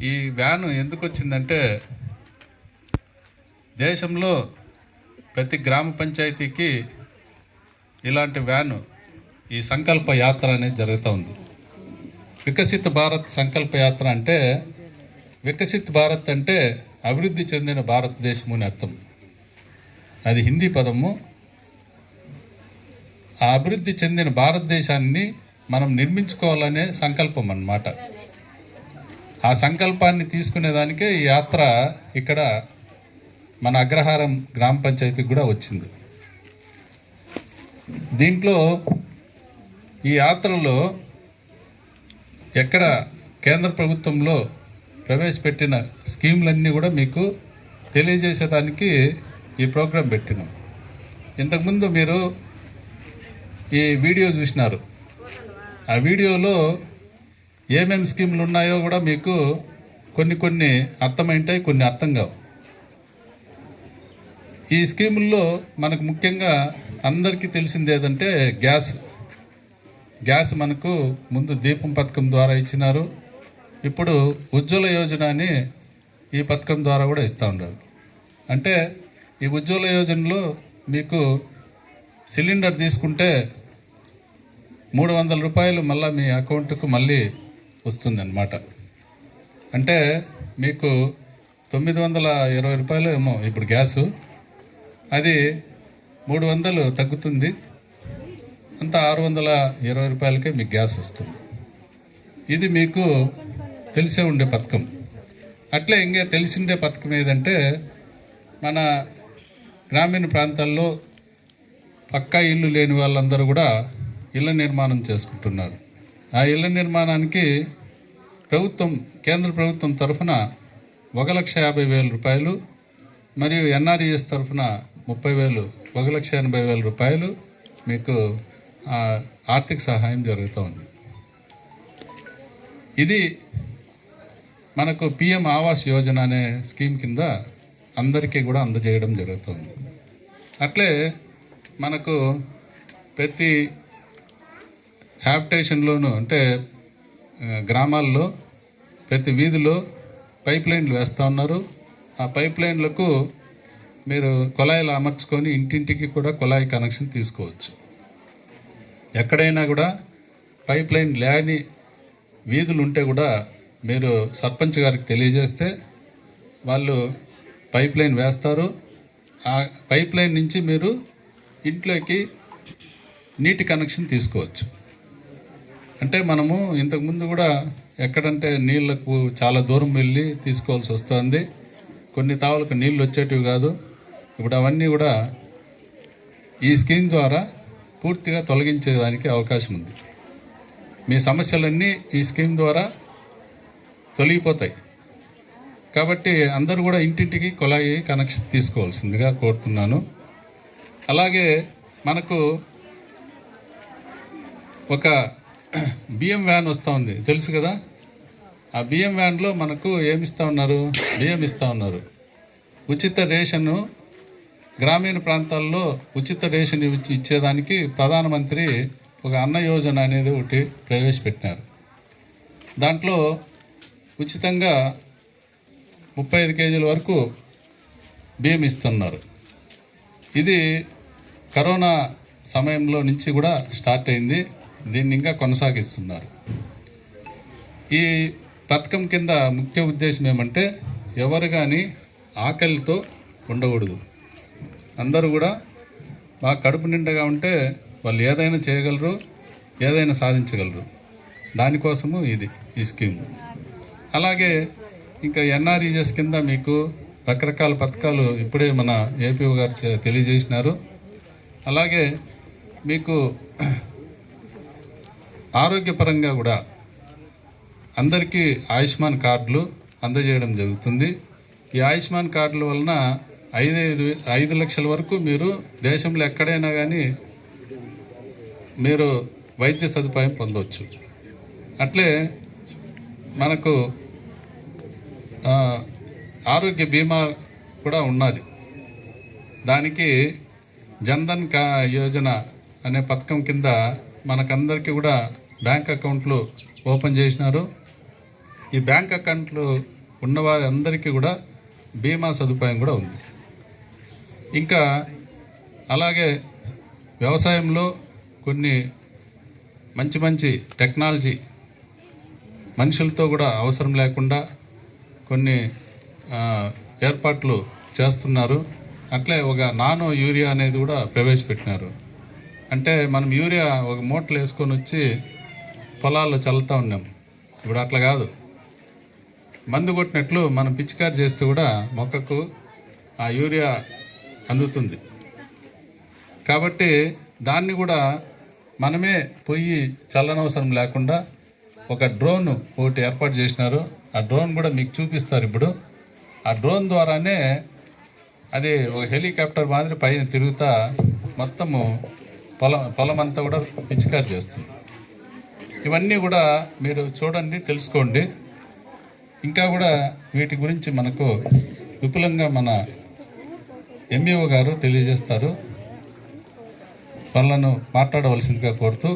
ఈ వ్యాన్ ఎందుకు వచ్చిందంటే దేశంలో ప్రతి గ్రామ పంచాయతీకి ఇలాంటి వ్యాను ఈ సంకల్ప యాత్ర అనేది జరుగుతూ ఉంది. వికసిత భారత్ సంకల్ప యాత్ర అంటే వికసిత్ భారత్ అంటే అభివృద్ధి చెందిన భారతదేశము అని అర్థం. అది హిందీ పదము. ఆ అభివృద్ధి చెందిన భారతదేశాన్ని మనం నిర్మించుకోవాలనే సంకల్పం అన్నమాట. ఆ సంకల్పాన్ని తీసుకునేదానికే ఈ యాత్ర ఇక్కడ మన అగ్రహారం గ్రామ పంచాయతీకి కూడా వచ్చింది. దీంట్లో ఈ యాత్రలో ఎక్కడ కేంద్ర ప్రభుత్వంలో ప్రవేశపెట్టిన స్కీములన్నీ కూడా మీకు తెలియజేసేదానికి ఈ ప్రోగ్రాం పెట్టినాం. ఇంతకుముందు మీరు ఈ వీడియో చూసినారు. ఆ వీడియోలో ఏమేమి స్కీములు ఉన్నాయో కూడా మీకు కొన్ని కొన్ని అర్థమైంటాయి కొన్ని అర్థం కావు. ఈ స్కీముల్లో మనకు ముఖ్యంగా అందరికీ తెలిసింది ఏదంటే గ్యాస్. గ్యాస్ మనకు ముందు దీపం పథకం ద్వారా ఇచ్చినారు. ఇప్పుడు ఉజ్వల యోజన అని ఈ పథకం ద్వారా కూడా ఇస్తూ ఉన్నారు. అంటే ఈ ఉజ్వల యోజనలో మీకు సిలిండర్ తీసుకుంటే మూడు వందల రూపాయలు మళ్ళీ మీ అకౌంట్కు మళ్ళీ వస్తుందన్నమాట. అంటే మీకు తొమ్మిది వందల ఇరవై రూపాయలు ఏమో ఇప్పుడు గ్యాసు. అది మూడు వందలు తగ్గుతుంది. అంతా ఆరు వందల ఇరవై రూపాయలకే మీకు గ్యాస్ వస్తుంది. ఇది మీకు తెలిసే ఉండే పథకం. అట్లే ఇంకే తెలిసిండే పథకం ఏదంటే మన గ్రామీణ ప్రాంతాల్లో పక్కా ఇల్లు లేని వాళ్ళందరూ కూడా ఇళ్ళ నిర్మాణం చేసుకుంటున్నారు. ఆ ఇళ్ళ నిర్మాణానికి ప్రభుత్వం కేంద్ర ప్రభుత్వం తరఫున ఒక లక్ష యాభై వేల రూపాయలు మరియు ఎన్ఆర్ఈఎస్ తరఫున ముప్పై వేలు ఒక లక్ష ఎనభై వేల రూపాయలు మీకు ఆర్థిక సహాయం జరుగుతూ ఉంది. ఇది మనకు పిఎం ఆవాస్ యోజన అనే స్కీమ్ కింద అందరికీ కూడా అందజేయడం జరుగుతుంది అట్లే మనకు ప్రతి హ్యాబిటేషన్లోనూ అంటే గ్రామాల్లో ప్రతి వీధిలో పైప్ లైన్లు వేస్తూ ఉన్నారు. ఆ పైప్ లైన్లకు మీరు కుళాయిలు అమర్చుకొని ఇంటింటికి కూడా కుళాయి కనెక్షన్ తీసుకోవచ్చు. ఎక్కడైనా కూడా పైప్ లైన్ లేని వీధులు ఉంటే కూడా మీరు సర్పంచ్ గారికి తెలియజేస్తే వాళ్ళు పైప్ లైన్ వేస్తారు. ఆ పైప్ లైన్ నుంచి మీరు ఇంట్లోకి నీటి కనెక్షన్ తీసుకోవచ్చు. అంటే మనము ఇంతకుముందు కూడా ఎక్కడంటే నీళ్ళకు చాలా దూరం వెళ్ళి తీసుకోవాల్సి వస్తుంది. కొన్ని తావులకు నీళ్ళు వచ్చేటివి కాదు. ఇప్పుడు అవన్నీ కూడా ఈ స్కీమ్ ద్వారా పూర్తిగా తొలగించేదానికి అవకాశం ఉంది. మీ సమస్యలన్నీ ఈ స్కీమ్ ద్వారా తొలగిపోతాయి. కాబట్టి అందరూ కూడా ఇంటింటికి కొలాయి కనెక్షన్ తీసుకోవాల్సిందిగా కోరుతున్నాను. అలాగే మనకు ఒక బియ్యం వ్యాన్ వస్తూ ఉంది తెలుసు కదా? ఆ బియ్యం వ్యాన్లో మనకు ఏమి ఇస్తూ ఉన్నారు? బియ్యం ఇస్తూ ఉన్నారు. ఉచిత రేషను గ్రామీణ ప్రాంతాల్లో ఉచిత రేషన్ ఇచ్చేదానికి ప్రధానమంత్రి ఒక అన్న యోజన అనేది ఒకటి ప్రవేశపెట్టినారు. దాంట్లో ఉచితంగా ముప్పై ఐదు కేజీల వరకు బియ్యం ఇస్తున్నారు. ఇది కరోనా సమయంలో నుంచి కూడా స్టార్ట్ అయింది. దీన్ని ఇంకా కొనసాగిస్తున్నారు. ఈ పథకం కింద ముఖ్య ఉద్దేశం ఏమంటే ఎవరు కానీ ఆకలితో ఉండకూడదు. అందరూ కూడా బాగా కడుపు నిండగా ఉంటే వాళ్ళు ఏదైనా చేయగలరు ఏదైనా సాధించగలరు. దానికోసము ఇది ఈ స్కీమ్. అలాగే ఇంకా ఎన్ఆర్ఈజెస్ కింద మీకు రకరకాల పథకాలు ఇప్పుడే మన ఏపీ గారు చే- తెలియజేసినారు. అలాగే మీకు ఆరోగ్యపరంగా కూడా అందరికీ ఆయుష్మాన్ కార్డులు అందజేయడం జరుగుతుంది. ఈ ఆయుష్మాన్ కార్డుల వలన ఐదు ఐదు ఐదు లక్షల వరకు మీరు దేశంలో ఎక్కడైనా కానీ మీరు వైద్య సదుపాయం పొందవచ్చు. అట్లే మనకు ఆరోగ్య బీమా కూడా ఉన్నది. దానికి జన్ధన్ కా యోజన అనే పథకం కింద మనకందరికీ కూడా బ్యాంక్ అకౌంట్లు ఓపెన్ చేసినారు. ఈ బ్యాంక్ అకౌంట్లు ఉన్నవారి అందరికీ కూడా బీమా సదుపాయం కూడా ఉంది. ఇంకా అలాగే వ్యవసాయంలో కొన్ని మంచి మంచి టెక్నాలజీ మనుషులతో కూడా అవసరం లేకుండా కొన్ని ఏర్పాట్లు చేస్తున్నారు. అట్లే ఒక నానో యూరియా అనేది కూడా ప్రవేశపెట్టినారు. అంటే మనం యూరియా ఒక మూటలు వేసుకొని వచ్చి పొలాల్లో చల్లుతూ ఉన్నాం. ఇప్పుడు అట్లా కాదు. మందు కొట్టినట్లు మనం పిచికారి చేస్తే కూడా మొక్కకు ఆ యూరియా అందుతుంది. కాబట్టి దాన్ని కూడా మనమే పొయ్యి చల్లనవసరం లేకుండా ఒక డ్రోన్ ఒకటి ఏర్పాటు చేసినారు. ఆ డ్రోన్ కూడా మీకు చూపిస్తారు ఇప్పుడు. ఆ డ్రోన్ ద్వారానే అది ఒక హెలికాప్టర్ మాదిరి పైన తిరుగుతా మొత్తము పొలం పొలం అంతా కూడా పిచికారి చేస్తుంది. ఇవన్నీ కూడా మీరు చూడండి తెలుసుకోండి. ఇంకా కూడా వీటి గురించి మనకు విపులంగా మన ఎంఈఓ గారు తెలియజేస్తారు. వాళ్ళను మాట్లాడవలసిందిగా కోరుతూ